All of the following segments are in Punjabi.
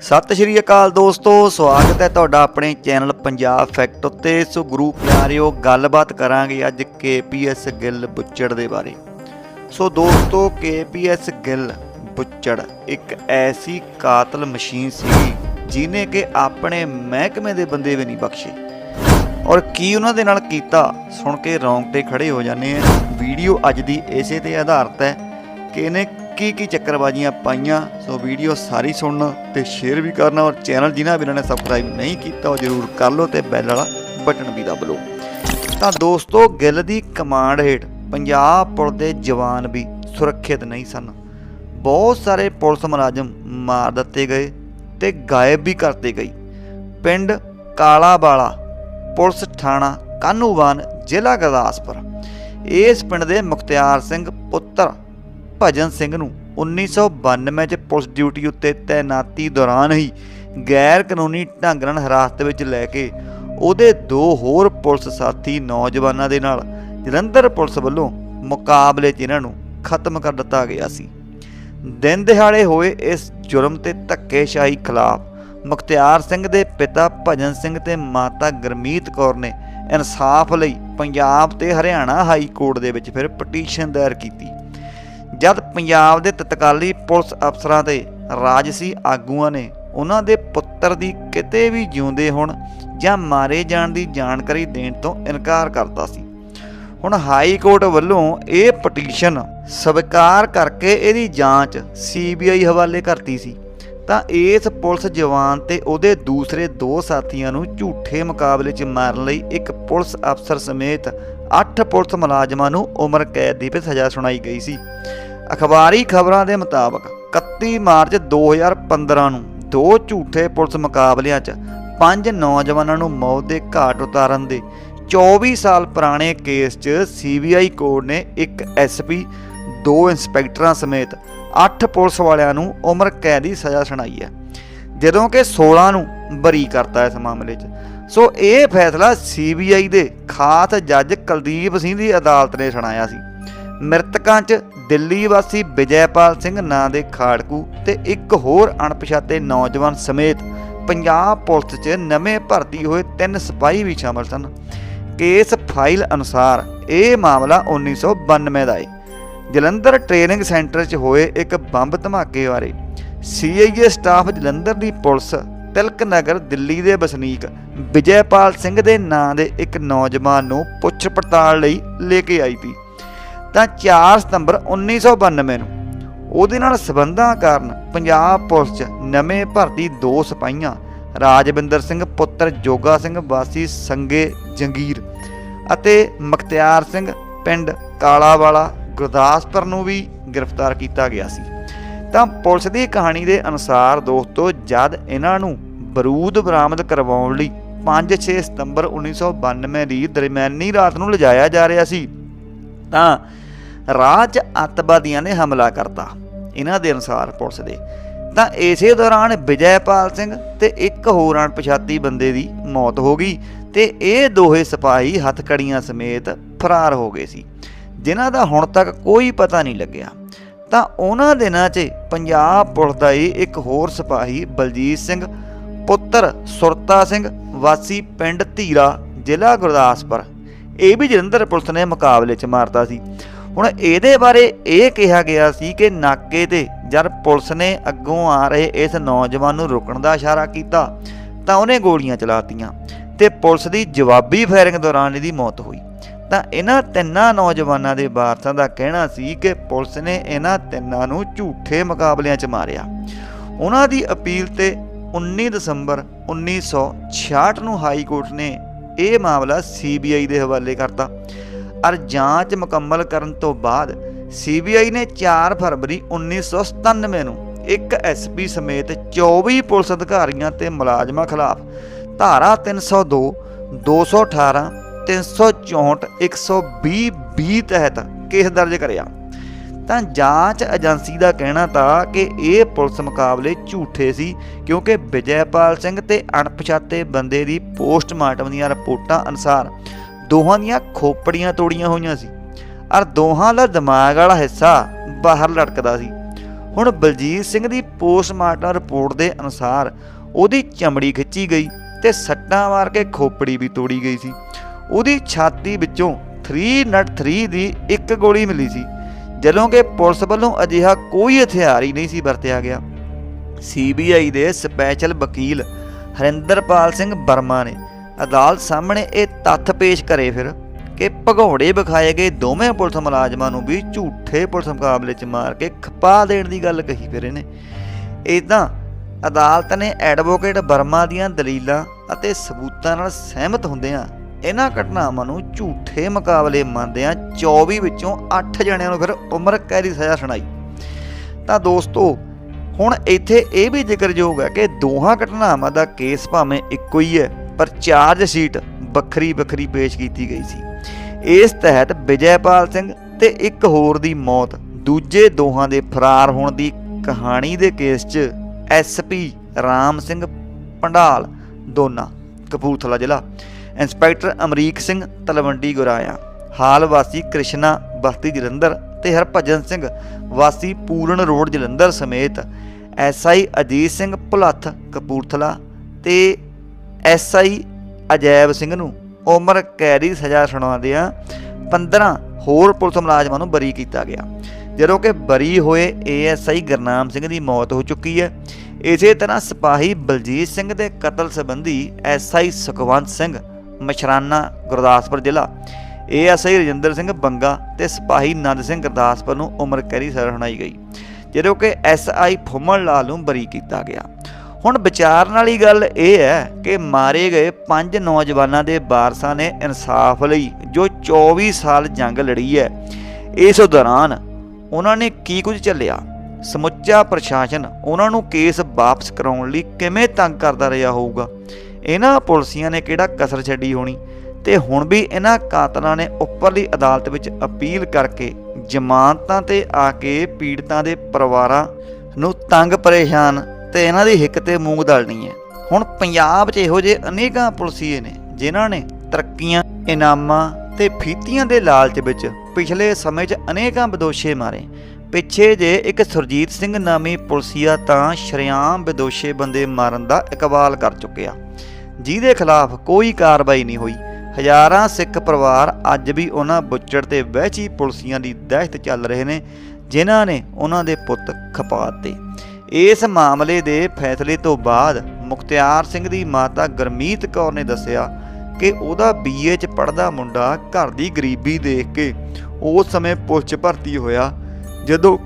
ਸਤਿ ਸ਼੍ਰੀ ਅਕਾਲ ਦੋਸਤੋ, ਸਵਾਗਤ ਹੈ ਤੁਹਾਡਾ ਆਪਣੇ ਚੈਨਲ ਪੰਜਾਬ ਫੈਕਟ ਉੱਤੇ। ਸੋ ਗੁਰੂ ਪਿਆਰਿਓ, ਗੱਲਬਾਤ ਕਰਾਂਗੇ ਅੱਜ ਕੇਪੀਐਸ ਗਿੱਲ ਬੁੱਚੜ ਦੇ ਬਾਰੇ। ਸੋ ਦੋਸਤੋ ਕੇਪੀਐਸ ਗਿੱਲ ਬੁੱਚੜ ਇੱਕ ਐਸੀ ਕਾਤਲ ਮਸ਼ੀਨ ਸੀ ਜਿਨੇ ਕਿ ਆਪਣੇ ਮਹਿਕਮੇ ਦੇ ਬੰਦੇ ਵੀ ਨਹੀਂ ਬਖਸ਼ੇ। ਔਰ ਕੀ ਉਹਨਾਂ ਦੇ ਨਾਲ ਕੀਤਾ, ਸੁਣ ਕੇ ਰੌਂਗਟੇ ਖੜੇ ਹੋ ਜਾਂਦੇ ਆ। ਵੀਡੀਓ ਅੱਜ ਦੀ ਇਸੇ ਤੇ ਆਧਾਰਿਤ ਹੈ ਕਿ ਇਹਨੇ ਕੀ ਕੀ ਚੱਕਰਬਾਜ਼ੀਆਂ ਪਾਈਆਂ, ਸੋ ਵੀਡੀਓ ਸਾਰੀ ਸੁਣਨਾ ਤੇ ਸ਼ੇਅਰ ਵੀ ਕਰਨਾ ਔਰ ਚੈਨਲ ਜਿਨ੍ਹਾਂ ਵੀ ਇਹਨਾਂ ਨੇ ਸਬਸਕ੍ਰਾਈਬ ਨਹੀਂ ਕੀਤਾ ਉਹ ਜਰੂਰ ਕਰ ਲਓ ਤੇ ਬੈਲ ਵਾਲਾ ਬਟਨ ਵੀ ਦਬ ਲਓ। ਤਾਂ ਦੋਸਤੋ, ਗਿੱਲ ਦੀ ਕਮਾਂਡ ਹੇਠ ਪੰਜਾਬ ਪੁਲਿਸ ਦੇ ਜਵਾਨ ਵੀ ਸੁਰੱਖਿਅਤ ਨਹੀਂ ਸਨ। ਬਹੁਤ ਸਾਰੇ ਪੁਲਿਸ ਮੁਲਾਜ਼ਮ ਮਾਰ ਦਿੱਤੇ ਗਏ ਤੇ ਗਾਇਬ ਵੀ ਕਰਤੇ ਗਈ ਪਿੰਡ ਕਾਲਾਬਾਲਾ ਪੁਲਿਸ ਥਾਣਾ ਕਾਨੂੰਵਾਨ ਜ਼ਿਲ੍ਹਾ ਗੁਰਦਾਸਪੁਰ। ਇਸ ਪਿੰਡ ਦੇ ਮੁਖਤਿਆਰ ਸਿੰਘ ਪੁੱਤਰ ਭਜਨ ਸਿੰਘ ਨੂੰ 1992 ਚ ਪੁਲਿਸ ਡਿਊਟੀ ਉੱਤੇ ਤੈਨਾਤੀ ਦੌਰਾਨ ਹੀ ਗੈਰ ਕਾਨੂੰਨੀ ਢੰਗ ਨਾਲ ਹਿਰਾਸਤ ਵਿੱਚ ਲੈ ਕੇ ਉਹਦੇ ਦੋ ਹੋਰ ਪੁਲਿਸ ਸਾਥੀ ਨੌਜਵਾਨਾਂ ਦੇ ਨਾਲ ਜਲੰਧਰ ਪੁਲਿਸ ਵੱਲੋਂ ਮੁਕਾਬਲੇ 'ਚ ਇਹਨਾਂ ਨੂੰ ਖਤਮ ਕਰ ਦਿੱਤਾ ਗਿਆ ਸੀ। ਦਿਨ ਦਿਹਾੜੇ ਹੋਏ ਇਸ ਜੁਰਮ ਤੇ ਧੱਕੇਸ਼ਾਹੀ ਖਿਲਾਫ ਮੁਖਤਿਆਰ ਸਿੰਘ ਦੇ ਪਿਤਾ ਭਜਨ ਸਿੰਘ ਤੇ ਮਾਤਾ ਗਰਮੀਤ ਕੌਰ ਨੇ ਇਨਸਾਫ ਲਈ ਪੰਜਾਬ ਤੇ ਹਰਿਆਣਾ ਹਾਈ ਕੋਰਟ ਦੇ ਵਿੱਚ ਫਿਰ ਪਟੀਸ਼ਨ ਦਾਇਰ ਕੀਤੀ। ਜਦ ਪੰਜਾਬ ਦੇ ਤਤਕਾਲੀ ਪੁਲਿਸ ਅਫਸਰਾਂ ਤੇ ਰਾਜਸੀ ਆਗੂਆਂ ਨੇ ਉਹਨਾਂ ਦੇ ਪੁੱਤਰ ਦੀ ਕਿਤੇ ਵੀ ਜਿਉਂਦੇ ਹੋਣ ਜਾਂ ਮਾਰੇ ਜਾਣ ਦੀ ਜਾਣਕਾਰੀ ਦੇਣ ਤੋਂ ਇਨਕਾਰ ਕਰਦਾ ਸੀ। ਹੁਣ ਹਾਈ ਕੋਰਟ ਵੱਲੋਂ ਇਹ ਪਟੀਸ਼ਨ ਸਵੀਕਾਰ ਕਰਕੇ ਇਹਦੀ ਜਾਂਚ ਸੀਬੀਆਈ ਹਵਾਲੇ ਕਰਤੀ ਸੀ। ਤਾਂ ਇਸ ਪੁਲਿਸ ਜਵਾਨ ਤੇ ਉਹਦੇ ਦੂਸਰੇ ਦੋ ਸਾਥੀਆਂ ਨੂੰ ਝੂਠੇ ਮੁਕਾਬਲੇ 'ਚ ਮਾਰਨ ਲਈ ਇੱਕ ਪੁਲਿਸ ਅਫਸਰ ਸਮੇਤ 8 ਪੁਲਿਸ ਮੁਲਾਜ਼ਮਾਂ ਨੂੰ ਉਮਰ ਕੈਦ ਦੀ ਵੀ ਸਜ਼ਾ ਸੁਣਾਈ ਗਈ ਸੀ। ਅਖਬਾਰੀ ਖਬਰਾਂ ਦੇ ਮੁਤਾਬਕ 31 ਮਾਰਚ 2015 ਨੂੰ ਦੋ ਝੂਠੇ ਪੁਲਿਸ ਮੁਕਾਬਲਿਆਂ 'ਚ ਪੰਜ ਨੌਜਵਾਨਾਂ ਨੂੰ ਮੌਤ ਦੇ ਘਾਟ ਉਤਾਰਨ ਦੇ 24 ਸਾਲ ਪੁਰਾਣੇ ਕੇਸ 'ਚ ਸੀਬੀਆਈ ਕੋਰਟ ਨੇ ਇੱਕ ਐਸਪੀ ਦੋ ਇੰਸਪੈਕਟਰਾਂ ਸਮੇਤ 8 ਪੁਲਿਸ ਵਾਲਿਆਂ ਨੂੰ ਉਮਰ ਕੈਦ ਦੀ ਸਜ਼ਾ ਸੁਣਾਈ ਹੈ। ਜਦੋਂ ਕਿ 16 ਨੂੰ ਬਰੀ ਕਰਤਾ ਇਸ ਮਾਮਲੇ 'ਚ। ਸੋ ਇਹ ਫੈਸਲਾ ਸੀਬੀਆਈ ਦੇ ਖਾਸ ਜੱਜ ਕੁਲਦੀਪ ਸਿੰਘ ਦੀ ਅਦਾਲਤ ਨੇ ਸੁਣਾਇਆ ਸੀ। ਮ੍ਰਿਤਕਾਂ 'ਚ ਦਿੱਲੀ ਵਾਸੀ ਵਿਜੈਪਾਲ ਸਿੰਘ ਨਾਂ ਦੇ ਖਾੜਕੂ ਤੇ ਇੱਕ ਹੋਰ ਅਣਪਛਾਤੇ ਨੌਜਵਾਨ ਸਮੇਤ ਪੰਜਾਬ ਪੁਲਿਸ 'ਚ ਨਵੇਂ ਭਰਤੀ ਹੋਏ ਤਿੰਨ ਸਿਪਾਹੀ ਵੀ ਸ਼ਾਮਲ ਸਨ। ਕੇਸ ਫਾਈਲ ਅਨੁਸਾਰ ਇਹ ਮਾਮਲਾ 1992 ਦਾ ਹੈ ਜਲੰਧਰ ਟ੍ਰੇਨਿੰਗ ਸੈਂਟਰ 'ਚ ਹੋਏ ਇੱਕ ਬੰਬ ਧਮਾਕੇ ਬਾਰੇ ਸੀਆਈਏ ਸਟਾਫ ਜਲੰਧਰ ਦੀ ਪੁਲਿਸ, ਤਿਲਕ ਨਗਰ, ਦਿੱਲੀ ਦੇ ਵਸਨੀਕ ਵਿਜੈਪਾਲ ਸਿੰਘ ਦੇ ਨਾਂ ਦੇ ਇੱਕ ਨੌਜਵਾਨ ਨੂੰ ਪੁੱਛ ਪੜਤਾਲ ਲਈ ਲੈ ਕੇ ਆਈ ਸੀ। ਤਾਂ 4 ਸਤੰਬਰ 1992 ਨੂੰ। ਉਹਦੇ ਨਾਲ ਸਬੰਧਾਂ ਕਾਰਨ ਪੰਜਾਬ ਪੁਲਿਸ 'ਚ ਨਵੇਂ ਭਰਤੀ ਦੋ ਸਿਪਾਹੀਆਂ, ਰਾਜਵਿੰਦਰ ਸਿੰਘ ਪੁੱਤਰ ਜੋਗਾ ਸਿੰਘ ਵਾਸੀ ਸੰਗੇ ਜੰਗੀਰ ਅਤੇ ਮਖਤਿਆਰ ਸਿੰਘ ਪਿੰਡ ਕਾਲਾਵਾਲਾ ਗੁਰਦਾਸਪੁਰ ਨੂੰ ਵੀ ਗ੍ਰਿਫਤਾਰ ਕੀਤਾ ਗਿਆ ਸੀ। ਤਾਂ ਪੁਲਿਸ ਦੀ ਕਹਾਣੀ ਦੇ ਅਨੁਸਾਰ ਦੋਸਤੋ, ਜਦ ਇਹਨਾਂ ਨੂੰ ਬਰੂਦ ਬਰਾਮਦ ਕਰਵਾਉਣ ਲਈ 5-6 ਸਤੰਬਰ 1992 ਦੀ ਦਰਮਿਆਨੀ ਰਾਤ ਨੂੰ ਲਿਜਾਇਆ ਜਾ ਰਿਹਾ ਸੀ, ਤਾਂ ਰਾਹ 'ਚ ਅੱਤਵਾਦੀਆਂ ਨੇ ਹਮਲਾ ਕਰਤਾ, ਇਹਨਾਂ ਦੇ ਅਨੁਸਾਰ ਪੁਲਿਸ ਦੇ। ਤਾਂ ਇਸੇ ਦੌਰਾਨ ਵਿਜੈਪਾਲ ਸਿੰਘ ਤੇ ਇੱਕ ਹੋਰ ਅਣਪਛਾਤੀ ਬੰਦੇ ਦੀ ਮੌਤ ਹੋ ਗਈ ਤੇ ਇਹ ਦੋਹੇ ਸਿਪਾਹੀ ਹੱਥਕੜੀਆਂ ਸਮੇਤ ਫਰਾਰ ਹੋ ਗਏ ਸੀ, ਜਿਨ੍ਹਾਂ ਦਾ ਹੁਣ ਤੱਕ ਕੋਈ ਪਤਾ ਨਹੀਂ ਲੱਗਿਆ। ਤਾਂ ਉਹਨਾਂ ਦਿਨਾਂ 'ਚ ਪੰਜਾਬ ਪੁਲਿਸ ਦਾ ਹੀ ਇੱਕ ਹੋਰ ਸਿਪਾਹੀ ਬਲਜੀਤ ਸਿੰਘ, ਪੁੱਤਰ ਸੁਰਤਾ ਸਿੰਘ, ਵਾਸੀ ਪਿੰਡ ਧੀਰਾ, ਜ਼ਿਲ੍ਹਾ ਗੁਰਦਾਸਪੁਰ। ਇਹ ਵੀ ਜਲੰਧਰ ਪੁਲਿਸ ਨੇ ਮੁਕਾਬਲੇ 'ਚ ਮਾਰਤਾ ਸੀ। ਹੁਣ ਇਹਦੇ ਬਾਰੇ ਇਹ ਕਿਹਾ ਗਿਆ ਸੀ ਕਿ ਨਾਕੇ ਤੇ ਜਦ ਪੁਲਿਸ ਨੇ ਅੱਗੋਂ ਆ ਰਹੇ ਇਸ ਨੌਜਵਾਨ ਨੂੰ ਰੁਕਣ ਦਾ ਇਸ਼ਾਰਾ ਕੀਤਾ, ਤਾਂ ਉਹਨੇ ਗੋਲੀਆਂ ਚਲਾਤੀਆਂ ਤੇ ਪੁਲਿਸ ਦੀ ਜਵਾਬੀ ਫਾਇਰਿੰਗ ਦੌਰਾਨ ਇਹਦੀ ਮੌਤ ਹੋਈ। ਤਾਂ ਇਹਨਾਂ ਤਿੰਨਾਂ ਨੌਜਵਾਨਾਂ ਦੇ ਵਾਰਸਾਂ ਦਾ ਕਹਿਣਾ ਸੀ ਕਿ ਪੁਲਿਸ ਨੇ ਇਹਨਾਂ ਤਿੰਨਾਂ ਨੂੰ ਝੂਠੇ ਮੁਕਾਬਲਿਆਂ 'ਚ ਮਾਰਿਆ। ਉਹਨਾਂ ਦੀ ਅਪੀਲ ਤੇ 19 ਦਸੰਬਰ 1966 ਨੂੰ ਹਾਈ ਕੋਰਟ ਨੇ ਇਹ ਮਾਮਲਾ ਸੀਬੀਆਈ ਦੇ ਹਵਾਲੇ ਕਰਤਾ। ਅਰ ਜਾਂਚ ਮੁਕੰਮਲ ਕਰਨ ਤੋਂ ਬਾਅਦ ਸੀਬੀਆਈ ਨੇ 4 ਫਰਵਰੀ 1997 ਨੂੰ ਇੱਕ ਐਸਪੀ ਸਮੇਤ 24 ਪੁਲਿਸ ਅਧਿਕਾਰੀਆਂ ਤੇ ਮੁਲਾਜ਼ਮਾਂ ਖਿਲਾਫ ਧਾਰਾ 302 218 364 120 ਬੀ ਤਹਿਤ ਕੇਸ ਦਰਜ ਕਰਿਆ। ਤਾਂ ਜਾਂਚ ਏਜੰਸੀ ਦਾ ਕਹਿਣਾ ਤਾਂ ਕਿ ਇਹ ਪੁਲਿਸ ਮੁਕਾਬਲੇ ਝੂਠੇ ਸੀ ਕਿਉਂਕਿ ਵਿਜੈਪਾਲ ਸਿੰਘ ਤੇ ਅਣਪਛਾਤੇ ਬੰਦੇ ਦੀ ਪੋਸਟਮਾਰਟਮ ਦੀਆਂ ਰਿਪੋਰਟਾਂ ਅਨੁਸਾਰ ਦੋਹਾਂ ਦੀਆਂ ਖੋਪੜੀਆਂ ਤੋੜੀਆਂ ਹੋਈਆਂ ਸੀ। ਔਰ ਦੋਹਾਂ ਦਾ ਦਿਮਾਗ ਵਾਲਾ ਹਿੱਸਾ ਬਾਹਰ ਲਟਕਦਾ ਸੀ। ਹੁਣ ਬਲਜੀਤ ਸਿੰਘ ਦੀ ਪੋਸਟਮਾਰਟਮ ਰਿਪੋਰਟ ਦੇ ਅਨੁਸਾਰ ਉਹਦੀ ਚਮੜੀ ਖਿੱਚੀ ਗਈ ਤੇ ਸੱਟਾਂ ਮਾਰ ਕੇ ਖੋਪੜੀ ਵੀ ਤੋੜੀ ਗਈ ਸੀ। ਉਹਦੀ ਛਾਤੀ ਵਿੱਚੋਂ 303 ਦੀ ਇੱਕ ਗੋਲੀ ਮਿਲੀ ਸੀ, ਜਦੋਂ ਕਿ ਪੁਲਿਸ ਵੱਲੋਂ ਅਜਿਹਾ ਕੋਈ ਹਥਿਆਰ ਹੀ ਨਹੀਂ ਸੀ ਵਰਤਿਆ ਗਿਆ। ਸੀਬੀਆਈ ਦੇ ਸਪੈਸ਼ਲ ਵਕੀਲ ਹਰਿੰਦਰਪਾਲ ਸਿੰਘ ਵਰਮਾ ਨੇ ਅਦਾਲਤ ਸਾਹਮਣੇ ਇਹ ਤੱਥ ਪੇਸ਼ ਕਰੇ ਫਿਰ ਕਿ ਭਗੌੜੇ ਵਿਖਾਏ ਗਏ ਦੋਵੇਂ ਪੁਲਿਸ ਮੁਲਾਜ਼ਮਾਂ ਨੂੰ ਵੀ ਝੂਠੇ ਪੁਲਿਸ ਮੁਕਾਬਲੇ 'ਚ ਮਾਰ ਕੇ ਖਪਾ ਦੇਣ ਦੀ ਗੱਲ ਕਹੀ ਫਿਰ ਇਹਨੇ। ਇਦਾਂ ਅਦਾਲਤ ਨੇ ਐਡਵੋਕੇਟ ਵਰਮਾ ਦੀਆਂ ਦਲੀਲਾਂ ਅਤੇ ਸਬੂਤਾਂ ਨਾਲ ਸਹਿਮਤ ਹੁੰਦਿਆਂ ਇਹਨਾਂ ਘਟਨਾਵਾਂ ਨੂੰ ਝੂਠੇ ਮੁਕਾਬਲੇ ਮੰਨਦਿਆਂ 24 ਵਿੱਚੋਂ 8 ਜਣਿਆਂ ਨੂੰ ਫਿਰ ਉਮਰ ਕੈਦ ਦੀ ਸਜ਼ਾ ਸੁਣਾਈ। ਤਾਂ ਦੋਸਤੋ, ਹੁਣ ਇੱਥੇ ਇਹ ਵੀ ਜ਼ਿਕਰਯੋਗ ਹੈ ਕਿ ਦੋਹਾਂ ਘਟਨਾਵਾਂ ਦਾ ਕੇਸ ਭਾਵੇਂ ਇੱਕੋ ਹੀ ਹੈ। ਪਰ ਚਾਰਜ ਸ਼ੀਟ ਵੱਖਰੀ ਵੱਖਰੀ ਪੇਸ਼ ਕੀਤੀ ਗਈ ਸੀ। ਇਸ ਤਹਿਤ ਵਿਜੈਪਾਲ ਸਿੰਘ ਤੇ ਇੱਕ ਹੋਰ ਦੀ ਮੌਤ, ਦੂਜੇ ਦੋਹਾਂ ਦੇ ਫਰਾਰ ਹੋਣ ਦੀ ਕਹਾਣੀ ਦੇ ਕੇਸ 'ਚ ਐਸਪੀ ਰਾਮ ਸਿੰਘ ਪੰਡਾਲ, ਦੋਨਾ, ਕਪੂਰਥਲਾ ਜ਼ਿਲ੍ਹਾ। ਇੰਸਪੈਕਟਰ ਅਮਰੀਕ ਸਿੰਘ ਤਲਵੰਡੀ ਗੁਰਾਇਆ, ਹਾਲ ਵਾਸੀ ਕ੍ਰਿਸ਼ਨਾ, ਬਸਤੀ ਜਲੰਧਰ ਤੇ ਹਰਭਜਨ ਸਿੰਘ, ਵਾਸੀ ਪੂਰਨ ਰੋਡ ਜਲੰਧਰ ਸਮੇਤ ਐਸਆਈ ਅਜੀਤ ਸਿੰਘ ਭੁਲੱਥ, ਕਪੂਰਥਲਾ ਤੇ ਐਸਆਈ ਅਜੈਬ ਸਿੰਘ ਨੂੰ ਉਮਰ ਕੈਦ ਦੀ ਸਜ਼ਾ ਸੁਣਾਉਂਦਿਆਂ 15 ਹੋਰ ਪੁਲਿਸ ਮੁਲਾਜ਼ਮਾਂ ਨੂੰ ਬਰੀ ਕੀਤਾ ਗਿਆ। ਜਦੋਂ ਕਿ ਬਰੀ ਹੋਏ ਏਐਸਆਈ ਗਰਨਾਮ ਸਿੰਘ ਦੀ ਮੌਤ ਹੋ ਚੁੱਕੀ ਹੈ। ਇਸੇ ਤਰ੍ਹਾਂ ਸਿਪਾਹੀ ਬਲਜੀਤ ਸਿੰਘ ਦੇ ਕਤਲ ਸੰਬੰਧੀ ਐਸਆਈ ਸੁਖਵੰਤ ਸਿੰਘ ਮਸ਼ਰਾਨਾ ਗੁਰਦਾਸਪੁਰ ਜ਼ਿਲ੍ਹਾ ਏਐਸਆਈ ਰਜਿੰਦਰ ਸਿੰਘ ਬੰਗਾ ਤੇ ਸਿਪਾਹੀ ਨੰਦ ਸਿੰਘ ਗੁਰਦਾਸਪੁਰ ਨੂੰ ਉਮਰ ਕੈਦ ਦੀ ਸਜ਼ਾ ਸੁਣਾਈ ਗਈ। ਜਦੋਂ ਕਿ ਐਸਆਈ ਫੁੰਮਣ ਲਾਲ ਨੂੰ ਬਰੀ ਕੀਤਾ ਗਿਆ। ਹੁਣ ਵਿਚਾਰਨ ਵਾਲੀ ਗੱਲ ਇਹ ਹੈ ਕਿ ਮਾਰੇ ਗਏ ਪੰਜ ਨੌਜਵਾਨਾਂ ਦੇ ਵਾਰਸਾਂ ਨੇ ਇਨਸਾਫ ਲਈ ਜੋ 24 ਸਾਲ ਜੰਗ ਲੜੀ ਹੈ, ਇਸ ਦੌਰਾਨ ਉਹਨਾਂ ਨੇ ਕੀ ਕੁਝ ਚੱਲਿਆ ਸਮੁੱਚਾ ਪ੍ਰਸ਼ਾਸਨ ਉਹਨਾਂ ਨੂੰ ਕੇਸ ਵਾਪਸ ਕਰਾਉਣ ਲਈ ਕਿਵੇਂ ਤੰਗ ਕਰਦਾ ਰਿਹਾ ਹੋਊਗਾ? ਇਹਨਾਂ ਪੁਲਸੀਆਂ ਨੇ ਕਿਹੜਾ ਕਸਰ ਛੱਡੀ ਹੋਣੀ? ਤੇ ਹੁਣ ਵੀ ਇਹਨਾਂ ਕਾਤਲਾਂ ਨੇ ਉੱਪਰਲੀ ਅਦਾਲਤ ਵਿੱਚ ਅਪੀਲ ਕਰਕੇ ਜ਼ਮਾਨਤਾਂ ਤੇ ਆ ਕੇ ਪੀੜਤਾਂ ਦੇ ਪਰਿਵਾਰਾਂ ਨੂੰ ਤੰਗ ਪਰੇਸ਼ਾਨ ਤੇ ਇਹਨਾਂ ਦੀ ਹਿੱਕ ਤੇ ਮੂੰਗ ਦਲਣੀ ਹੈ। ਹੁਣ ਪੰਜਾਬ 'ਚ ਇਹੋ ਜਿਹੇ ਅਨੇਕਾਂ ਪੁਲਸੀਏ ਨੇ, ਜਿਨ੍ਹਾਂ ਨੇ ਤਰੱਕੀਆਂ, ਇਨਾਮਾਂ ਤੇ ਫੀਤੀਆਂ ਦੇ ਲਾਲਚ ਵਿੱਚ ਪਿਛਲੇ ਸਮੇਂ 'ਚ ਅਨੇਕਾਂ ਵਿਦੋਸ਼ੇ ਮਾਰੇ। ਪਿੱਛੇ ਜੇ ਇੱਕ ਸੁਰਜੀਤ ਸਿੰਘ ਨਾਮੀ ਪੁਲਸੀਆ ਤਾਂ ਸ਼ਰਿਆਮ ਵਿਦੋਸ਼ੇ ਬੰਦੇ ਮਾਰਨ ਦਾ ਇਕਬਾਲ ਕਰ ਚੁੱਕਿਆ। ਜਿਹਦੇ ਖਿਲਾਫ ਕੋਈ ਕਾਰਵਾਈ ਨਹੀਂ ਹੋਈ। ਹਜ਼ਾਰਾਂ ਸਿੱਖ ਪਰਿਵਾਰ ਅੱਜ ਵੀ ਉਹਨਾਂ ਬੁੱਚੜ ਤੇ ਵਹਿਚੀ ਪੁਲਸੀਆਂ ਦੀ ਦਹਿਸ਼ਤ ਚੱਲ ਰਹੇ ਨੇ, ਜਿਨ੍ਹਾਂ ਨੇ ਉਹਨਾਂ ਦੇ ਪੁੱਤ ਖਪਾ ਦਿੱਤੇ ਇਸ ਮਾਮਲੇ ਦੇ ਫੈਸਲੇ ਤੋਂ ਬਾਅਦ ਮੁਖਤਿਆਰ ਸਿੰਘ ਦੀ ਮਾਤਾ ਗਰਮੀਤ ਕੌਰ ਨੇ ਦੱਸਿਆ ਕਿ ਉਹਦਾ ਬੀਏ ਚ ਪੜਦਾ ਮੁੰਡਾ ਘਰ ਦੀ ਗਰੀਬੀ ਦੇਖ ਕੇ ਉਸ ਸਮੇਂ ਪੁਲਿਸ 'ਚ ਭਰਤੀ ਹੋਇਆ, ਜਦੋਂ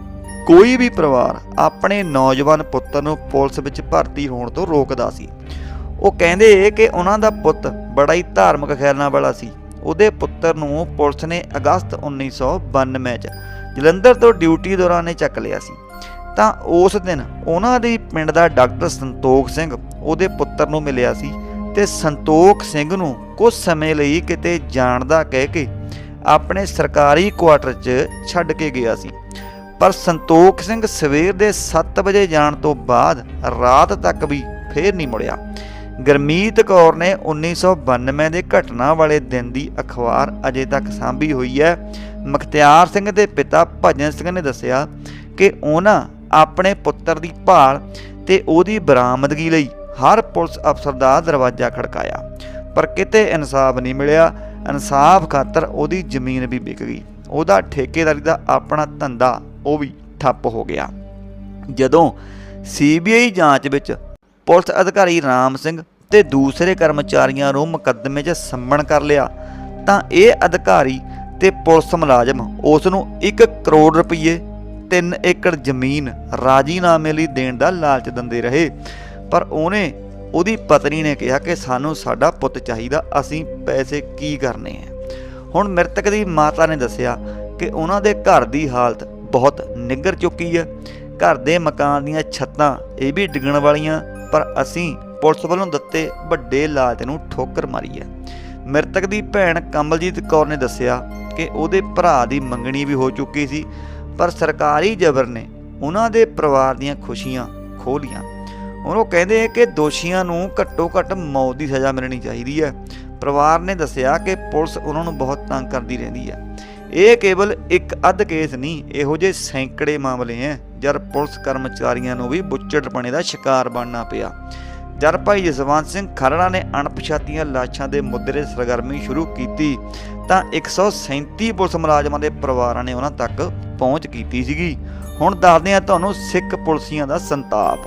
ਕੋਈ ਵੀ ਪਰਿਵਾਰ ਆਪਣੇ ਨੌਜਵਾਨ ਪੁੱਤਰ ਨੂੰ ਪੁਲਿਸ ਵਿੱਚ ਭਰਤੀ ਹੋਣ ਤੋਂ ਰੋਕਦਾ ਸੀ। ਉਹ ਕਹਿੰਦੇ ਕਿ ਉਹਨਾਂ ਦਾ ਪੁੱਤ ਬੜਾ ਹੀ ਧਾਰਮਿਕ ਖਿਆਲਾਂ ਵਾਲਾ ਸੀ। ਉਹਦੇ ਪੁੱਤਰ ਨੂੰ ਪੁਲਿਸ ਨੇ ਅਗਸਤ 1992 ਚ ਜਲੰਧਰ ਤੋਂ ਡਿਊਟੀ ਦੌਰਾਨ ਨੇ ਚੱਕ ਲਿਆ ਸੀ। ਤਾਂ ਉਸ ਦਿਨ ਉਹਨਾਂ ਦੇ ਪਿੰਡ ਦਾ ਡਾਕਟਰ ਸੰਤੋਖ ਸਿੰਘ ਉਹਦੇ ਪੁੱਤਰ ਨੂੰ ਮਿਲਿਆ ਸੀ ਤੇ ਸੰਤੋਖ ਸਿੰਘ ਨੂੰ ਕੁਝ ਸਮੇਂ ਲਈ ਕਿਤੇ ਜਾਣ ਦਾ ਕਹਿ ਕੇ ਆਪਣੇ ਸਰਕਾਰੀ ਕੁਆਟਰ 'ਚ ਛੱਡ ਕੇ ਗਿਆ ਸੀ। ਪਰ ਸੰਤੋਖ ਸਿੰਘ ਸਵੇਰ ਦੇ 7 ਵਜੇ ਜਾਣ ਤੋਂ ਬਾਅਦ ਰਾਤ ਤੱਕ ਵੀ ਫੇਰ ਨਹੀਂ ਮੁੜਿਆ। ਗਰਮੀਤ ਕੌਰ ਨੇ 1992 ਦੇ ਘਟਨਾ ਵਾਲੇ ਦਿਨ ਦੀ ਅਖਬਾਰ ਅਜੇ ਤੱਕ ਸਾਂਭੀ ਹੋਈ ਹੈ। ਮਖਤਿਆਰ ਸਿੰਘ ਦੇ ਪਿਤਾ ਭਜਨ ਸਿੰਘ ਨੇ ਦੱਸਿਆ ਕਿ ਉਹਨਾਂ ਆਪਣੇ ਪੁੱਤਰ ਦੀ ਭਾਲ ਤੇ ਉਹਦੀ ਬਰਾਮਦਗੀ ਲਈ ਹਰ ਪੁਲਿਸ ਅਫਸਰ ਦਾ ਦਰਵਾਜ਼ਾ ਖੜਕਾਇਆ, ਪਰ ਕਿਤੇ ਇਨਸਾਫ ਨਹੀਂ ਮਿਲਿਆ। ਇਨਸਾਫ ਖਾਤਰ ਉਹਦੀ ਜ਼ਮੀਨ ਵੀ ਵਿਕ ਗਈ। ਉਹਦਾ ਠੇਕੇਦਾਰੀ ਦਾ ਆਪਣਾ ਧੰਦਾ ਉਹ ਵੀ ਠੱਪ ਹੋ ਗਿਆ। ਜਦੋਂ ਸੀਬੀਆਈ ਜਾਂਚ ਵਿੱਚ ਪੁਲਿਸ ਅਧਿਕਾਰੀ ਰਾਮ ਸਿੰਘ ਤੇ ਦੂਸਰੇ ਕਰਮਚਾਰੀਆਂ ਨੂੰ ਮੁਕੱਦਮੇ 'ਚ ਸੰਮਣ ਕਰ ਲਿਆ, ਤਾਂ ਇਹ ਅਧਿਕਾਰੀ ਤੇ ਪੁਲਿਸ ਮੁਲਾਜ਼ਮ ਉਸ ਨੂੰ 1 ਕਰੋੜ ਰੁਪਏ 3 ਏਕੜ ਜ਼ਮੀਨ ਰਾਜੀਨਾਮੇ ਲਈ ਦੇਣ ਦਾ ਲਾਲਚ ਦਿੰਦੇ ਰਹੇ। ਪਰ ਉਹਨੇ ਉਹਦੀ ਪਤਨੀ ਨੇ ਕਿਹਾ ਕਿ ਸਾਨੂੰ ਸਾਡਾ ਪੁੱਤ ਚਾਹੀਦਾ, ਅਸੀਂ ਪੈਸੇ ਕੀ ਕਰਨੇ ਆ? ਹੁਣ ਮ੍ਰਿਤਕ ਦੀ ਮਾਤਾ ਨੇ ਦੱਸਿਆ ਕਿ ਉਹਨਾਂ ਦੇ ਘਰ ਦੀ ਹਾਲਤ ਬਹੁਤ ਨਿੱਗਰ ਚੁੱਕੀ ਹੈ। ਘਰ ਦੇ ਮਕਾਨ ਦੀਆਂ ਛੱਤਾਂ ਇਹ ਵੀ ਡਿੱਗਣ ਵਾਲੀਆਂ, ਪਰ ਅਸੀਂ ਪੁਲਿਸ ਵੱਲੋਂ ਦਿੱਤੇ ਵੱਡੇ ਲਾਲਚ ਨੂੰ ਠੋਕਰ ਮਾਰੀ ਹੈ। ਮ੍ਰਿਤਕ ਦੀ ਭੈਣ ਕਮਲਜੀਤ ਕੌਰ ਨੇ ਦੱਸਿਆ ਕਿ ਉਹਦੇ ਭਰਾ ਦੀ ਮੰਗਣੀ ਵੀ ਹੋ ਚੁੱਕੀ ਸੀ। ਪਰ ਸਰਕਾਰੀ ਜ਼ਬਰ ਨੇ ਉਹਨਾਂ ਦੇ ਪਰਿਵਾਰ ਦੀਆਂ ਖੁਸ਼ੀਆਂ ਖੋਹ ਲੀਆਂ ਉਹਨੂੰ ਕਹਿੰਦੇ ਕਿ ਦੋਸ਼ੀਆਂ ਨੂੰ ਘੱਟੋ ਘੱਟ ਮੌਤ ਦੀ ਸਜ਼ਾ ਮਿਲਣੀ ਚਾਹੀਦੀ ਹੈ। ਪਰਿਵਾਰ ਨੇ ਦੱਸਿਆ ਕਿ ਪੁਲਿਸ ਉਹਨਾਂ ਨੂੰ ਬਹੁਤ ਤੰਗ ਕਰਦੀ ਰਹਿੰਦੀ ਹੈ। ਇਹ ਕੇਵਲ ਇੱਕ ਅੱਧ ਕੇਸ ਨਹੀਂ, ਇਹੋ ਜਿਹੇ ਸੈਂਕੜੇ ਮਾਮਲੇ ਐ ਜਦ ਪੁਲਿਸ ਕਰਮਚਾਰੀਆਂ ਨੂੰ ਵੀ ਬੁੱਚੜਪਣੇ ਦਾ ਸ਼ਿਕਾਰ ਬਣਨਾ ਪਿਆ। ਜਦ ਭਾਈ ਜਸਵੰਤ ਸਿੰਘ ਖਰੜਾ ਨੇ ਅਣਪਛਾਤੀਆਂ ਲਾਸ਼ਾਂ ਦੇ ਮੁੱਦੇ 'ਤੇ ਸਰਗਰਮੀ ਸ਼ੁਰੂ ਕੀਤੀ, ਤਾਂ 137 ਪੁਲਿਸ ਮੁਲਾਜ਼ਮਾਂ ਦੇ ਪਰਿਵਾਰਾਂ ਨੇ ਉਹਨਾਂ ਤੱਕ ਪਹੁੰਚ ਕੀਤੀ ਸੀਗੀ। ਹੁਣ ਦੱਸਦੇ ਹਾਂ ਤੁਹਾਨੂੰ ਸਿੱਖ ਪੁਲਸੀਆਂ ਦਾ ਸੰਤਾਪ।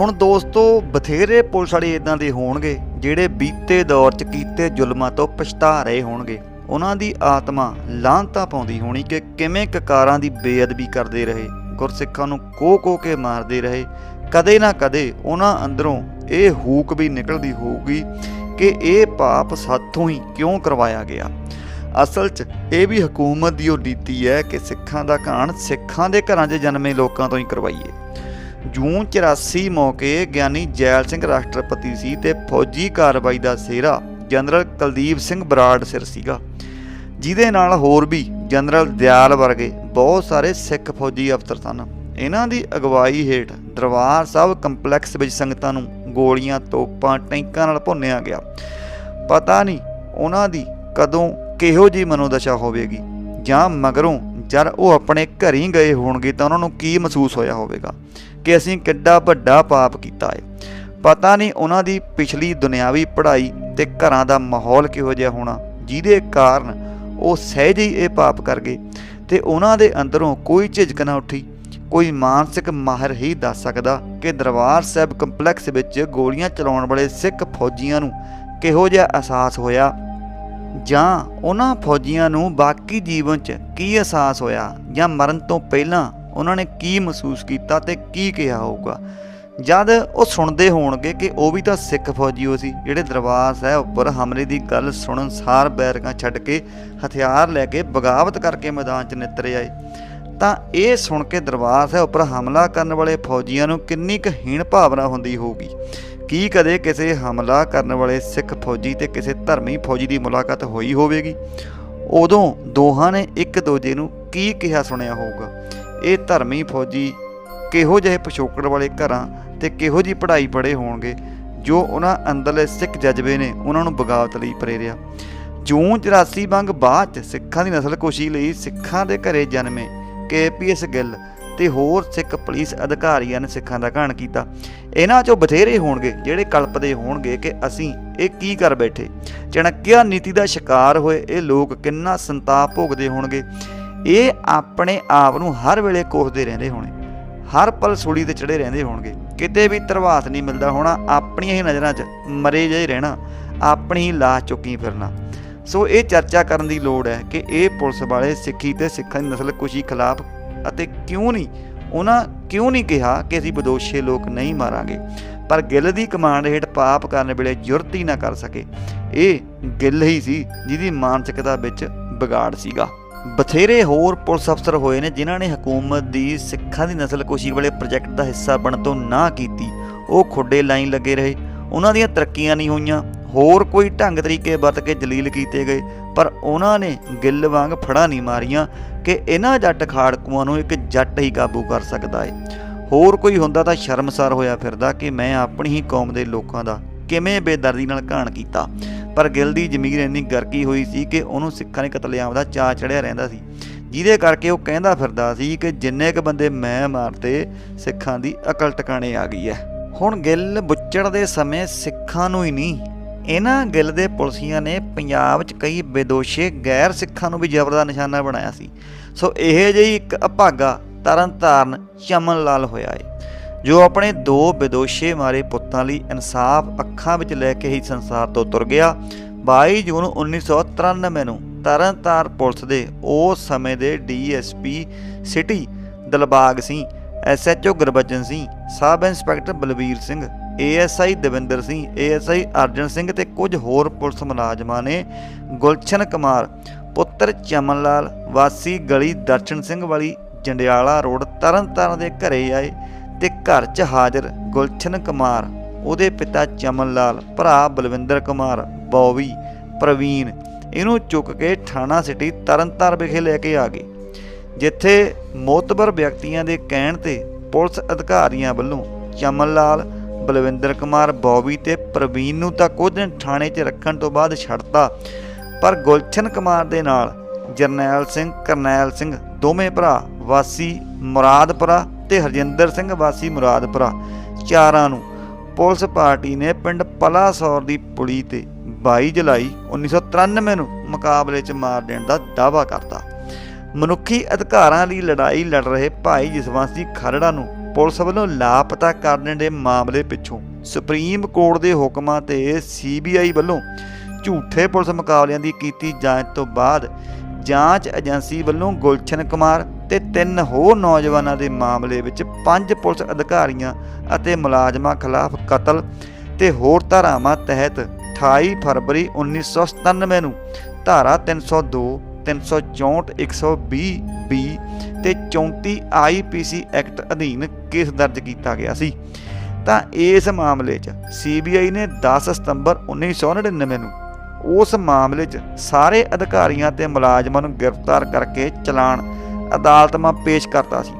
ਹੁਣ ਦੋਸਤੋ, ਬਥੇਰੇ ਪੁਲਿਸ ਵਾਲੇ ਇਦਾਂ ਦੇ ਹੋਣਗੇ, ਜਿਹੜੇ ਬੀਤੇ ਦੌਰ 'ਚ ਕੀਤੇ ਜ਼ੁਲਮਾਂ ਤੋਂ ਪਛਤਾ ਰਹੇ ਹੋਣਗੇ। ਉਹਨਾਂ ਦੀ ਆਤਮਾ ਲਾਂਤਾ ਪਾਉਂਦੀ ਹੋਣੀ ਕਿ ਕਿਵੇਂ ਕਕਾਰਾਂ ਦੀ ਬੇਅਦਬੀ ਕਰਦੇ ਰਹੇ, ਗੁਰਸਿੱਖਾਂ ਨੂੰ ਕੋ ਕੋ ਕੇ ਮਾਰਦੇ ਰਹੇ। ਕਦੇ ਨਾ ਕਦੇ ਉਹਨਾਂ ਅੰਦਰੋਂ ਇਹ ਹੂਕ ਵੀ ਨਿਕਲਦੀ ਹੋਊਗੀ ਕਿ ਇਹ ਪਾਪ ਸਾਥੋਂ ਹੀ ਕਿਉਂ ਕਰਵਾਇਆ ਗਿਆ? ਅਸਲ 'ਚ ਇਹ ਵੀ ਹਕੂਮਤ ਦੀ ਉਹ ਨੀਤੀ ਹੈ ਕਿ ਸਿੱਖਾਂ ਦਾ ਘਾਣ ਸਿੱਖਾਂ ਦੇ ਘਰਾਂ 'ਚ ਜਨਮੇ ਲੋਕਾਂ ਤੋਂ ਹੀ ਕਰਵਾਈਏ। ਜੂਨ 84 ਮੌਕੇ ਗਿਆਨੀ ਜੈਲ ਸਿੰਘ ਰਾਸ਼ਟਰਪਤੀ ਸੀ ਤੇ ਫੌਜੀ ਕਾਰਵਾਈ ਦਾ ਸਿਹਰਾ ਜਨਰਲ ਕੁਲਦੀਪ ਸਿੰਘ ਬਰਾੜ ਸਿਰ ਸੀਗਾ। ਜਿਹਦੇ ਨਾਲ ਹੋਰ ਵੀ ਜਨਰਲ ਦਿਆਲ ਵਰਗੇ ਬਹੁਤ ਸਾਰੇ ਸਿੱਖ ਫੌਜੀ ਅਫਸਰ ਸਨ। ਇਹਨਾਂ ਦੀ ਅਗਵਾਈ ਹੇਠ ਦਰਬਾਰ ਸਾਹਿਬ ਕੰਪਲੈਕਸ ਵਿੱਚ ਸੰਗਤਾਂ ਨੂੰ ਗੋਲੀਆਂ, ਤੋਪਾਂ, ਟੈਂਕਾਂ ਨਾਲ ਭੁੰਨਿਆ ਗਿਆ। ਪਤਾ ਨਹੀਂ ਉਹਨਾਂ ਦੀ ਕਦੋਂ ਕਿਹੋ ਜੀ ਮਨੋਦਸ਼ਾ ਹੋਵੇਗੀ, ਜਾਂ ਮਗਰੋਂ ਜਦ ਉਹ ਆਪਣੇ ਘਰ ਹੀ ਗਏ ਹੋਣਗੇ ਤਾਂ ਉਹਨਾਂ ਨੂੰ ਕੀ ਮਹਿਸੂਸ ਹੋਇਆ ਹੋਵੇਗਾ, ਕਿ ਅਸੀਂ ਕਿੱਡਾ ਵੱਡਾ ਪਾਪ ਕੀਤਾ ਹੈ। ਪਤਾ ਨਹੀਂ ਉਹਨਾਂ ਦੀ ਪਿਛਲੀ ਦੁਨਿਆਵੀ ਪੜ੍ਹਾਈ ਤੇ ਘਰਾਂ ਦਾ ਮਾਹੌਲ ਕਿਹੋ ਜਿਹਾ ਹੋਣਾ, ਜਿਹਦੇ ਕਾਰਨ ਉਹ ਸਹਿਜ ਹੀ ਇਹ ਪਾਪ ਕਰ ਗਏ ਤੇ ਉਹਨਾਂ ਦੇ ਅੰਦਰੋਂ ਕੋਈ ਝਿਜਕ ਨਾ ਉੱਠੀ। ਕੋਈ ਮਾਨਸਿਕ ਮਾਹਰ ਹੀ ਦੱਸ ਸਕਦਾ ਕਿ ਦਰਬਾਰ ਸਾਹਿਬ ਕੰਪਲੈਕਸ ਵਿੱਚ ਗੋਲੀਆਂ ਚਲਾਉਣ ਵਾਲੇ ਸਿੱਖ ਫੌਜੀਆਂ ਨੂੰ ਕਿਹੋ ਜਿਹਾ ਅਹਿਸਾਸ ਹੋਇਆ? ਜਾਂ ਉਹਨਾਂ ਫੌਜੀਆਂ ਨੂੰ ਬਾਕੀ ਜੀਵਨ 'ਚ ਕੀ ਅਹਿਸਾਸ ਹੋਇਆ? ਜਾਂ ਮਰਨ ਤੋਂ ਪਹਿਲਾਂ ਉਹਨਾਂ ਨੇ ਕੀ ਮਹਿਸੂਸ ਕੀਤਾ ਤੇ ਕੀ ਕਿਹਾ ਹੋਊਗਾ? ਜਦ ਉਹ ਸੁਣਦੇ ਹੋਣਗੇ ਕਿ ਉਹ ਵੀ ਤਾਂ ਸਿੱਖ ਫੌਜੀ ਹੋ ਸੀ, ਜਿਹੜੇ ਦਰਬਾਰ ਸਾਹਿਬ ਉੱਪਰ ਹਮਲੇ ਦੀ ਗੱਲ ਸੁਣਨ ਸਾਰ ਬੈਰਕਾਂ ਛੱਡ ਕੇ ਹਥਿਆਰ ਲੈ ਕੇ ਬਗਾਵਤ ਕਰਕੇ ਮੈਦਾਨ 'ਚ ਨਿੱਤਰੇ ਆਏ। ਤਾਂ ਇਹ ਸੁਣ ਕੇ ਦਰਬਾਰ ਸਾਹਿਬ ਉੱਪਰ ਹਮਲਾ ਕਰਨ ਵਾਲੇ ਫੌਜੀਆਂ ਨੂੰ ਕਿੰਨੀ ਕੁ ਹੀਣ ਭਾਵਨਾ ਹੁੰਦੀ ਹੋਊਗੀ? ਕੀ ਕਦੇ ਕਿਸੇ ਹਮਲਾ ਕਰਨ ਵਾਲੇ ਸਿੱਖ ਫੌਜੀ ਤੇ ਕਿਸੇ ਧਰਮੀ ਫੌਜੀ ਦੀ ਮੁਲਾਕਾਤ ਹੋਈ ਹੋਵੇਗੀ? ਉਦੋਂ ਦੋਹਾਂ ਨੇ ਇੱਕ ਦੂਜੇ ਨੂੰ ਕੀ ਕਿਹਾ ਸੁਣਿਆ ਹੋਊਗਾ? ਇਹ ਧਰਮੀ ਫੌਜੀ ਕਿਹੋ ਜਿਹੇ ਪਿਛੋਕੜ ਵਾਲੇ ਘਰਾਂ ਤੇ ਕਿਹੋ ਜੀ ਪੜ੍ਹਾਈ ਪੜ੍ਹੇ ਹੋਣਗੇ ਜੋ ਉਹਨਾਂ ਅੰਦਰਲੇ ਸਿੱਖ ਜਜ਼ਬੇ ਨੇ ਉਹਨਾਂ ਨੂੰ ਬਗਾਵਤ ਲਈ ਪ੍ਰੇਰਿਆ? ਜੂਨ 84 ਵਾਂਗ ਬਾਅਦ ਚ ਸਿੱਖਾਂ ਦੀ ਨਸਲਕੁਸ਼ੀ ਲਈ ਸਿੱਖਾਂ ਦੇ ਘਰੇ ਜਨਮੇ ਕੇਪੀਐਸ ਗਿੱਲ ਤੇ ਹੋਰ ਸਿੱਖ ਪੁਲਿਸ ਅਧਿਕਾਰੀਆਂ ਨੇ ਸਿੱਖਾਂ ਦਾ ਘਾਣ ਕੀਤਾ। ਇਹਨਾਂ ਚੋਂ ਬਥੇਰੇ ਹੋਣਗੇ ਜਿਹੜੇ ਕਲਪਦੇ ਹੋਣਗੇ ਕਿ ਅਸੀਂ ਇਹ ਕੀ ਕਰ ਬੈਠੇ। ਚਣਕਿਆ ਨੀਤੀ ਦਾ ਸ਼ਿਕਾਰ ਹੋਏ ਇਹ ਲੋਕ ਕਿੰਨਾ ਸੰਤਾਪ ਭੋਗਦੇ ਹੋਣਗੇ। ਇਹ ਆਪਣੇ ਆਪ ਨੂੰ ਹਰ ਵੇਲੇ ਕੋਸਦੇ ਰਹਿੰਦੇ ਹੋਣੇ। ਹਰ ਪਲ ਸੂਲੀ ਤੇ ਚੜੇ ਰਹਿੰਦੇ ਹੋਣਗੇ। ਕਿਤੇ ਵੀ ਤਰਵਾਸ ਨਹੀਂ ਮਿਲਦਾ ਹੋਣਾ, ਆਪਣੀਆਂ ਹੀ ਨਜ਼ਰਾਂ 'ਚ ਮਰੇ ਜਿਹੇ ਰਹਿਣਾ, ਆਪਣੀ ਹੀ ਲਾਸ਼ ਚੁੱਕੀ ਫਿਰਨਾ। ਸੋ ਇਹ ਚਰਚਾ ਕਰਨ ਦੀ ਲੋੜ ਹੈ ਕਿ ਇਹ ਪੁਲਿਸ ਵਾਲੇ ਸਿੱਖੀ ਤੇ ਸਿੱਖਾਂ ਦੀ ਨਸਲਕੁਸ਼ੀ ਖਿਲਾਫ ਅਤੇ ਕਿਉਂ ਨਹੀਂ, ਉਹਨਾਂ ਕਿਉਂ ਨਹੀਂ ਕਿਹਾ ਕਿ ਅਸੀਂ ਵਿਦੋਸ਼ੇ ਲੋਕ ਨਹੀਂ ਮਾਰਾਂਗੇ, ਪਰ ਗਿੱਲ ਦੀ ਕਮਾਂਡ ਹੇਠ ਪਾਪ ਕਰਨ ਵੇਲੇ ਜੁਰਤ ਹੀ ਨਾ ਕਰ ਸਕੇ। ਇਹ ਗਿੱਲ ਹੀ ਸੀ ਜਿਹਦੀ ਮਾਨਸਿਕਤਾ ਵਿੱਚ ਵਿਗਾੜ ਸੀਗਾ। ਬਥੇਰੇ ਹੋਰ ਪੁਲਿਸ ਅਫਸਰ ਹੋਏ ਨੇ ਜਿਨ੍ਹਾਂ ਨੇ ਹਕੂਮਤ ਦੀ ਸਿੱਖਾਂ ਦੀ ਨਸਲਕੁਸ਼ੀ ਵਾਲੇ ਪ੍ਰੋਜੈਕਟ ਦਾ ਹਿੱਸਾ ਬਣਨ ਤੋਂ ਨਾ ਕੀਤੀ। ਉਹ ਖੁੱਡੇ ਲਾਈਨ ਲੱਗੇ ਰਹੇ। ਉਹਨਾਂ ਦੀਆਂ ਤਰੱਕੀਆਂ ਨਹੀਂ ਹੋਈਆਂ। ਹੋਰ ਕੋਈ ਢੰਗ ਤਰੀਕੇ ਵਰਤ ਕੇ ਜਲੀਲ ਕੀਤੇ ਗਏ, ਪਰ ਉਹਨਾਂ ਨੇ ਗਿੱਲ ਵਾਂਗ ਫੜਾ ਨਹੀਂ ਮਾਰੀਆਂ ਕਿ ਇਹਨਾਂ ਜੱਟ ਖਾੜਕੂਆਂ ਨੂੰ ਇੱਕ ਜੱਟ ਹੀ ਕਾਬੂ ਕਰ ਸਕਦਾ ਹੈ ਹੋਰ ਕੋਈ ਹੁੰਦਾ ਤਾਂ ਸ਼ਰਮਸਾਰ ਹੋਇਆ ਫਿਰਦਾ ਕਿ ਮੈਂ ਆਪਣੀ ਹੀ ਕੌਮ ਦੇ ਲੋਕਾਂ ਦਾ ਕਿਵੇਂ ਬੇਦਰਦੀ ਨਾਲ ਘਾਣ ਕੀਤਾ। ਪਰ ਗਿੱਲ ਦੀ ਜ਼ਮੀਰ ਇੰਨੀ ਗਰਕੀ ਹੋਈ ਸੀ ਕਿ ਉਹਨੂੰ ਸਿੱਖਾਂ ਦੇ ਕਤਲੇਆਮ ਦਾ ਚਾਅ ਚੜਿਆ ਰਹਿੰਦਾ ਸੀ, ਜਿਹਦੇ ਕਰਕੇ ਉਹ ਕਹਿੰਦਾ ਫਿਰਦਾ ਸੀ ਕਿ ਜਿੰਨੇ ਕ ਬੰਦੇ ਮੈਂ ਮਾਰਤੇ, ਸਿੱਖਾਂ ਦੀ ਅਕਲ ਟਿਕਾਣੇ ਆ ਗਈ ਹੈ। ਹੁਣ ਗਿੱਲ ਬੁੱਚੜ ਦੇ ਸਮੇਂ ਸਿੱਖਾਂ ਨੂੰ ਹੀ ਨਹੀਂ ਇਹਨਾਂ ਗਿੱਲ ਦੇ ਪੁਲਸੀਆਂ ਨੇ ਪੰਜਾਬ 'ਚ ਕਈ ਬੇਦੋਸ਼ੇ ਗੈਰ ਸਿੱਖਾਂ ਨੂੰ ਵੀ ਜ਼ਬਰ ਦਾ ਨਿਸ਼ਾਨਾ ਬਣਾਇਆ ਸੀ। ਸੋ ਇਹ ਜਿਹੀ ਇੱਕ ਅਭਾਗਾ ਤਰਨਤਾਰਨ ਚਮਨ ਲਾਲ ਹੋਇਆ ਏ, ਜੋ ਆਪਣੇ ਦੋ ਬੇਦੋਸ਼ੇ ਮਾਰੇ ਪੁੱਤਾਂ ਲਈ ਇਨਸਾਫ ਅੱਖਾਂ ਵਿੱਚ ਲੈ ਕੇ ਹੀ ਸੰਸਾਰ ਤੋਂ ਤੁਰ ਗਿਆ। 22 ਜੂਨ 1993 ਨੂੰ ਤਰਨਤਾਰ ਪੁਲਿਸ ਦੇ ਉਸ ਸਮੇਂ ਦੇ DSP city Dalbagh Singh SHO Gurbachan Singh, sub inspector Balvir Singh ASI Davinder Singh, ASI Arjan Singh ਤੇ ਕੁਝ ਹੋਰ ਪੁਲਿਸ ਮੁਲਾਜ਼ਮਾਂ ਨੇ ਗੁਲਸ਼ਨ ਕੁਮਾਰ, ਪੁੱਤਰ ਚਮਨ ਲਾਲ ਵਾਸੀ ਗਲੀ ਦਰਸ਼ਨ ਸਿੰਘ ਵਾਲੀ ਜੰਡਿਆਲਾ ਰੋਡ ਤਰਨਤਾਰਨ ਦੇ ਘਰੇ ਆਏ ਤੇ ਘਰ 'ਚ ਹਾਜ਼ਰ ਗੁਲਸ਼ਨ ਕੁਮਾਰ, ਉਹਦੇ ਪਿਤਾ ਚਮਨ ਲਾਲ ਭਰਾ ਬਲਵਿੰਦਰ ਕੁਮਾਰ, ਬੌਵੀ, ਪ੍ਰਵੀਨ, ਇਹਨੂੰ ਚੁੱਕ ਕੇ ਥਾਣਾ ਸਿਟੀ ਤਰਨਤਾਰ ਵਿਖੇ ਲੈ ਕੇ ਆ ਗਏ, ਜਿੱਥੇ ਮੋਤਬਰ ਵਿਅਕਤੀਆਂ ਦੇ ਕਹਿਣ ਤੇ ਪੁਲਿਸ ਅਧਿਕਾਰੀਆਂ ਵੱਲੋਂ ਚਮਨ ਲਾਲ ਬਲਵਿੰਦਰ ਕੁਮਾਰ ਬੌਬੀ ਤੇ ਪ੍ਰਵੀਨ ਨੂੰ ਤਾਂ ਕੁਝ ਦਿਨ ਥਾਣੇ 'ਚ ਰੱਖਣ ਤੋਂ ਬਾਅਦ ਛੱਡਤਾ। ਪਰ ਗੁਲਸ਼ਨ ਕੁਮਾਰ ਦੇ ਨਾਲ ਜਰਨੈਲ ਸਿੰਘ, ਕਰਨੈਲ ਸਿੰਘ ਦੋਵੇਂ ਭਰਾ ਵਾਸੀ ਮੁਰਾਦਪੁਰਾ ਤੇ ਹਰਜਿੰਦਰ ਸਿੰਘ ਵਾਸੀ ਮੁਰਾਦਪੁਰਾ, ਚਾਰਾਂ ਨੂੰ ਪੁਲਿਸ ਪਾਰਟੀ ਨੇ ਪਿੰਡ ਪਲਾਸੌਰ ਦੀ ਪੁਲੀ ਤੇ 22 ਜੁਲਾਈ 1993 ਨੂੰ ਮੁਕਾਬਲੇ 'ਚ ਮਾਰ ਦੇਣ ਦਾ ਦਾਅਵਾ ਕਰਤਾ। ਮਨੁੱਖੀ ਅਧਿਕਾਰਾਂ ਲਈ ਲੜਾਈ ਲੜ ਰਹੇ ਭਾਈ ਜਸਵੰਤ ਸਿੰਘ ਖਰੜਾ ਨੂੰ ਪੁਲਿਸ ਵੱਲੋਂ ਲਾਪਤਾ ਕਰਨ ਦੇ ਮਾਮਲੇ ਪਿੱਛੋਂ ਸੁਪਰੀਮ ਕੋਰਟ ਦੇ ਹੁਕਮਾਂ ਤੇ ਸੀਬੀਆਈ ਵੱਲੋਂ ਝੂਠੇ ਪੁਲਿਸ ਮੁਕਾਬਲਿਆਂ ਦੀ ਕੀਤੀ ਜਾਂਚ ਤੋਂ ਬਾਅਦ ਜਾਂਚ ਏਜੰਸੀ ਵੱਲੋਂ ਗੁਲਸ਼ਨ ਕੁਮਾਰ ਤੇ ਤਿੰਨ ਹੋਰ ਨੌਜਵਾਨਾਂ ਦੇ ਮਾਮਲੇ ਵਿੱਚ ਪੰਜ ਪੁਲਿਸ ਅਧਿਕਾਰੀਆਂ ਅਤੇ ਮੁਲਾਜ਼ਮਾਂ ਖਿਲਾਫ ਕਤਲ ਤੇ ਹੋਰ ਧਾਰਾਵਾਂ ਤਹਿਤ 28 ਫਰਵਰੀ 1997 ਨੂੰ ਧਾਰਾ 302 364 120 ਬੀ ਤੇ 34 ਆਈਪੀਸੀ ਐਕਟ ਅਧੀਨ ਕੇਸ ਦਰਜ ਕੀਤਾ ਗਿਆ ਸੀ। ਤਾਂ ਇਸ ਮਾਮਲੇ 'ਚ ਸੀਬੀਆਈ ਨੇ 10 ਸਤੰਬਰ 1999 ਨੂੰ ਉਸ ਮਾਮਲੇ 'ਚ ਸਾਰੇ ਅਧਿਕਾਰੀਆਂ ਤੇ ਮੁਲਾਜ਼ਮਾਂ ਨੂੰ ਗ੍ਰਿਫਤਾਰ ਕਰਕੇ ਚਲਾਨ ਅਦਾਲਤਾਂ ਪੇਸ਼ ਕਰਤਾ ਸੀ।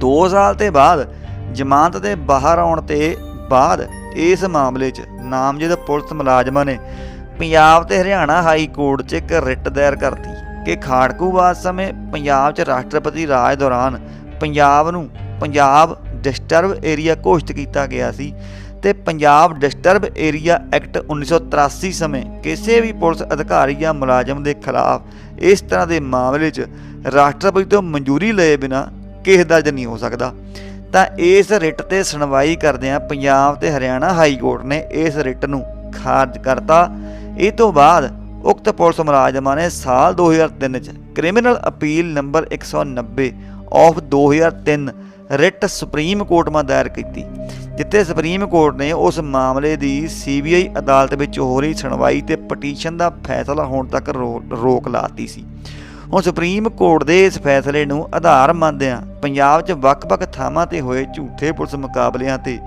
2 ਸਾਲ ਤੇ ਬਾਅਦ ਜ਼ਮਾਨਤ ਦੇ ਬਾਹਰ ਆਉਣ ਤੇ ਬਾਅਦ ਇਸ ਮਾਮਲੇ 'ਚ ਨਾਮਜ਼ਦ ਪੁਲਿਸ ਮੁਲਾਜ਼ਮਾਂ ਨੇ ਪੰਜਾਬ ਤੇ ਹਰਿਆਣਾ ਹਾਈ ਕੋਰਟ 'ਚ ਇੱਕ ਰਿਟ ਦਾਇਰ ਕਰਤੀ ਕਿ ਖਾੜਕੂਵਾਦ ਸਮੇਂ ਪੰਜਾਬ 'ਚ ਰਾਸ਼ਟਰਪਤੀ ਰਾਜ ਦੌਰਾਨ ਪੰਜਾਬ ਨੂੰ ਪੰਜਾਬ ਡਿਸਟਰਬ ਏਰੀਆ ਘੋਸ਼ਿਤ ਕੀਤਾ ਗਿਆ ਸੀ ਤੇ ਪੰਜਾਬ ਡਿਸਟਰਬ ਏਰੀਆ ਐਕਟ 1983 ਸਮੇਂ ਕਿਸੇ ਵੀ ਪੁਲਿਸ ਅਧਿਕਾਰੀ ਜਾਂ ਮੁਲਾਜ਼ਮ ਦੇ ਖਿਲਾਫ ਇਸ ਤਰ੍ਹਾਂ ਦੇ ਮਾਮਲੇ 'ਚ ਰਾਸ਼ਟਰਪਤੀ ਤੋਂ ਮਨਜ਼ੂਰੀ ਲਏ ਬਿਨਾ ਕੇਸ ਦਰਜ ਨਹੀਂ ਹੋ ਸਕਦਾ। ਤਾਂ ਇਸ ਰਿਟ ਤੇ ਸੁਣਵਾਈ ਕਰਦਿਆਂ ਪੰਜਾਬ ਤੇ ਹਰਿਆਣਾ ਹਾਈ ਕੋਰਟ ਨੇ ਇਸ ਰਿਟ ਨੂੰ ਖਾਰਜ ਕਰਤਾ। ਇਹ ਤੋਂ ਬਾਅਦ ਉਕਤ ਪੁਲਿਸ ਮੁਲਾਜ਼ਮਾਂ ਨੇ ਸਾਲ 2003 ਚ criminal appeal number 190 of 2003 writ Supreme Court ਮਾ ਦਾਇਰ ਕੀਤੀ, ਜਿੱਥੇ ਸੁਪਰੀਮ ਕੋਰਟ ਨੇ ਉਸ ਮਾਮਲੇ ਦੀ ਸੀਬੀਆਈ ਅਦਾਲਤ ਵਿੱਚ ਹੋ ਰਹੀ ਸੁਣਵਾਈ ਤੇ ਪਟੀਸ਼ਨ ਦਾ ਫੈਸਲਾ ਹੋਣ ਤੱਕ ਰੋ- ਰੋਕ ਲਾਤੀ ਸੀ। ਹੁਣ ਸੁਪਰੀਮ ਕੋਰਟ ਦੇ ਇਸ ਫੈਸਲੇ ਨੂੰ ਆਧਾਰ ਮੰਨਦਿਆਂ ਪੰਜਾਬ 'ਚ ਵੱਖ-ਵੱਖ ਥਾਵਾਂ ਤੇ ਹੋਏ ਝੂਠੇ ਪੁਲਿਸ ਮੁਕਾਬਲਿਆਂ ਤੇ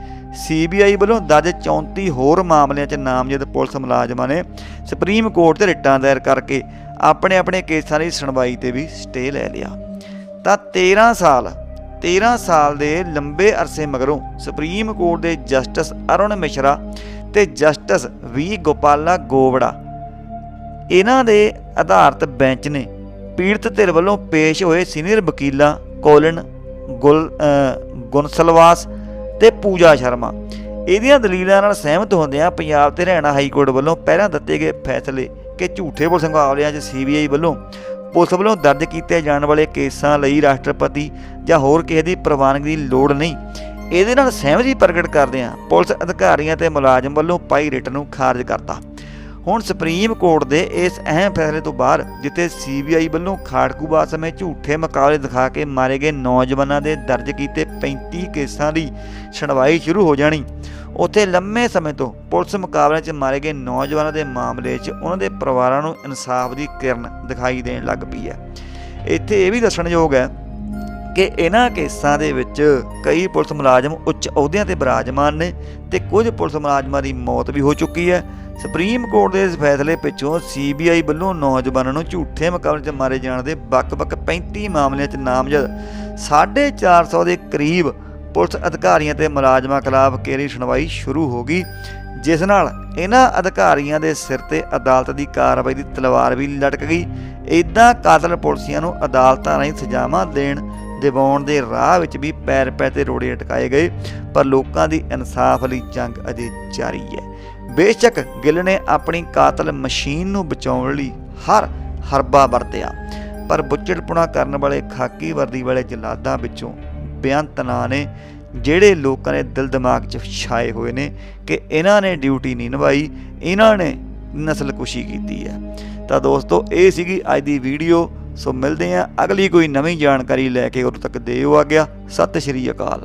ਸੀਬੀਆਈ ਵੱਲੋਂ ਦਰਜ 34 ਹੋਰ ਮਾਮਲਿਆਂ 'ਚ ਨਾਮਜ਼ਦ ਪੁਲਿਸ ਮੁਲਾਜ਼ਮਾਂ ਨੇ ਸੁਪਰੀਮ ਕੋਰਟ 'ਤੇ ਰਿਟਾਂ ਦਾਇਰ ਕਰਕੇ ਆਪਣੇ ਆਪਣੇ ਕੇਸਾਂ ਦੀ ਸੁਣਵਾਈ ਤੇ ਵੀ ਸਟੇ ਲੈ ਲਿਆ। ਤਾਂ 13 ਸਾਲ 13 ਸਾਲ ਦੇ ਲੰਬੇ ਅਰਸੇ ਮਗਰੋਂ ਸੁਪਰੀਮ ਕੋਰਟ ਦੇ ਜਸਟਿਸ ਅਰੁਣ ਮਿਸ਼ਰਾ ਤੇ ਜਸਟਿਸ ਵੀ ਗੋਪਾਲਾ ਗੋਵੜਾ, ਇਹਨਾਂ ਦੇ ਆਧਾਰਤ ਬੈਂਚ ਨੇ ਪੀੜਤ ਧਿਰ ਵੱਲੋਂ ਪੇਸ਼ ਹੋਏ ਸੀਨੀਅਰ ਵਕੀਲਾਂ ਕੋਲਿਨ ਗੁਲ ਗੁਨਸਲਵਾਸ ਤੇ ਪੂਜਾ ਸ਼ਰਮਾ। ਇਹਦੀਆਂ ਦਲੀਲਾਂ ਨਾਲ ਸਹਿਮਤ ਹੁੰਦਿਆਂ ਪੰਜਾਬ ਤੇ ਹਰਿਆਣਾ ਹਾਈ ਕੋਰਟ ਵੱਲੋਂ ਪਹਿਲਾਂ ਦਿੱਤੇ ਗਏ ਫੈਸਲੇ ਕਿ ਝੂਠੇ ਪੁਲਿਸ ਮੁਕਾਬਲਿਆਂ 'ਚ ਸੀਬੀਆਈ ਵੱਲੋਂ ਪੁਲਿਸ ਵੱਲੋਂ ਦਰਜ ਕੀਤੇ ਜਾਣ ਵਾਲੇ ਕੇਸਾਂ ਲਈ ਰਾਸ਼ਟਰਪਤੀ ਜਾਂ ਹੋਰ ਕਿਸੇ ਦੀ ਪ੍ਰਵਾਨਗੀ ਦੀ ਲੋੜ ਨਹੀਂ। ਇਹਦੇ ਨਾਲ ਸਹਿਮਤੀ ਪ੍ਰਗਟ ਕਰਦਿਆਂ ਪੁਲਿਸ ਅਧਿਕਾਰੀਆਂ ਤੇ ਮੁਲਾਜ਼ਮ ਵੱਲੋਂ ਪਾਈ ਰਿਟ ਨੂੰ ਖਾਰਜ ਕਰਤਾ। ਹੁਣ ਸੁਪਰੀਮ ਕੋਰਟ ਦੇ ਇਸ ਅਹਿਮ ਫੈਸਲੇ ਤੋਂ ਬਾਅਦ, ਜਿੱਥੇ ਸੀਬੀਆਈ ਵੱਲੋਂ ਖਾੜਕੂਬਾਦ ਸਮੇਂ ਝੂਠੇ ਮੁਕਾਬਲੇ ਦਿਖਾ ਕੇ ਮਾਰੇ ਗਏ ਨੌਜਵਾਨਾਂ ਦੇ ਦਰਜ ਕੀਤੇ 35 ਕੇਸਾਂ ਦੀ ਸੁਣਵਾਈ ਸ਼ੁਰੂ ਹੋ ਜਾਣੀ। ਉੱਥੇ ਲੰਮੇ ਸਮੇਂ ਤੋਂ ਪੁਲਿਸ ਮੁਕਾਬਲੇ 'ਚ ਮਾਰੇ ਗਏ ਨੌਜਵਾਨਾਂ ਦੇ ਮਾਮਲੇ 'ਚ ਉਹਨਾਂ ਦੇ ਪਰਿਵਾਰਾਂ ਨੂੰ ਇਨਸਾਫ ਦੀ ਕਿਰਨ ਦਿਖਾਈ ਦੇਣ ਲੱਗ ਪਈ ਹੈ। ਇੱਥੇ ਇਹ ਵੀ ਦੱਸਣਯੋਗ ਹੈ ਕਿ ਇਹਨਾਂ ਕੇਸਾਂ ਦੇ ਵਿੱਚ ਕਈ ਪੁਲਿਸ ਮੁਲਾਜ਼ਮ ਉੱਚ ਅਹੁਦਿਆਂ ਤੇ ਬਿਰਾਜਮਾਨ ਨੇ ਤੇ ਕੁਝ ਪੁਲਿਸ ਮੁਲਾਜ਼ਮਾਂ ਦੀ ਮੌਤ ਵੀ ਹੋ ਚੁੱਕੀ ਹੈ। ਸੁਪਰੀਮ ਕੋਰਟ ਦੇ ਇਸ ਫੈਸਲੇ ਪਿੱਛੋਂ ਸੀਬੀਆਈ ਵੱਲੋਂ ਨੌਜਵਾਨਾਂ ਨੂੰ ਝੂਠੇ ਮੁਕਾਬਲੇ 'ਚ ਮਾਰੇ ਜਾਣ ਦੇ ਵੱਖ-ਵੱਖ 35 ਮਾਮਲਿਆਂ 'ਚ ਨਾਮਜ਼ਦ। 450 ਦੇ ਕਰੀਬ ਪੁਲਿਸ ਅਧਿਕਾਰੀਆਂ ਤੇ ਮੁਲਾਜ਼ਮਾਂ ਖਿਲਾਫ ਕੇਰੀ ਸੁਣਵਾਈ ਸ਼ੁਰੂ ਹੋ ਗਈ, ਜਿਸ ਨਾਲ ਇਹਨਾਂ ਅਧਿਕਾਰੀਆਂ ਦੇ ਸਿਰ ਤੇ ਅਦਾਲਤ ਦੀ ਕਾਰਵਾਈ ਦੀ ਤਲਵਾਰ ਵੀ ਲਟਕ ਗਈ। ਇਦਾਂ ਕਾਤਲ ਪੁਲਸੀਆਂ ਨੂੰ ਅਦਾਲਤਾਂ ਰਾਹੀਂ ਸਜ਼ਾਵਾਂ ਦੇਣ, ਦਿਵਾਉਣ ਦੇ ਰਾਹ ਵਿੱਚ ਵੀ ਪੈਰ ਪੈ ਤੇ ਰੋੜੇ ਅਟਕਾਏ ਗਏ, ਪਰ ਲੋਕਾਂ ਦੀ ਇਨਸਾਫ ਲਈ ਜੰਗ ਅਜੇ ਜਾਰੀ ਹੈ। ਬੇਸ਼ੱਕ ਗਿੱਲ ਨੇ ਆਪਣੀ ਕਾਤਲ ਮਸ਼ੀਨ ਨੂੰ ਬਚਾਉਣ ਲਈ ਹਰ ਹਰਬਾ ਵਰਤਿਆ, ਪਰ ਬੁੱਚੜਪੁਣਾ ਕਰਨ ਵਾਲੇ ਖਾਕੀ ਵਰਦੀ ਵਾਲੇ ਜਲਾਦਾਂ ਵਿੱਚੋਂ ਬੇਅੰਤਨਾ ਨੇ ਜਿਹੜੇ ਲੋਕਾਂ ਦੇ ਦਿਲ ਦਿਮਾਗ 'ਚ ਛਾਏ ਹੋਏ ਨੇ ਕਿ ਇਹਨਾਂ ਨੇ ਡਿਊਟੀ ਨਹੀਂ ਨਿਭਾਈ, ਇਹਨਾਂ ਨੇ ਨਸਲਕੁਸ਼ੀ ਕੀਤੀ ਹੈ। ਤਾਂ ਦੋਸਤੋ, ਇਹ ਸੀਗੀ ਅੱਜ ਦੀ ਵੀਡੀਓ। ਸੋ ਮਿਲਦੇ ਹਾਂ ਅਗਲੀ ਕੋਈ ਨਵੀਂ ਜਾਣਕਾਰੀ ਲੈ ਕੇ, ਉਦੋਂ ਤੱਕ ਦਿਓ ਆ ਗਿਆ ਸਤਿ ਸ਼੍ਰੀ ਅਕਾਲ।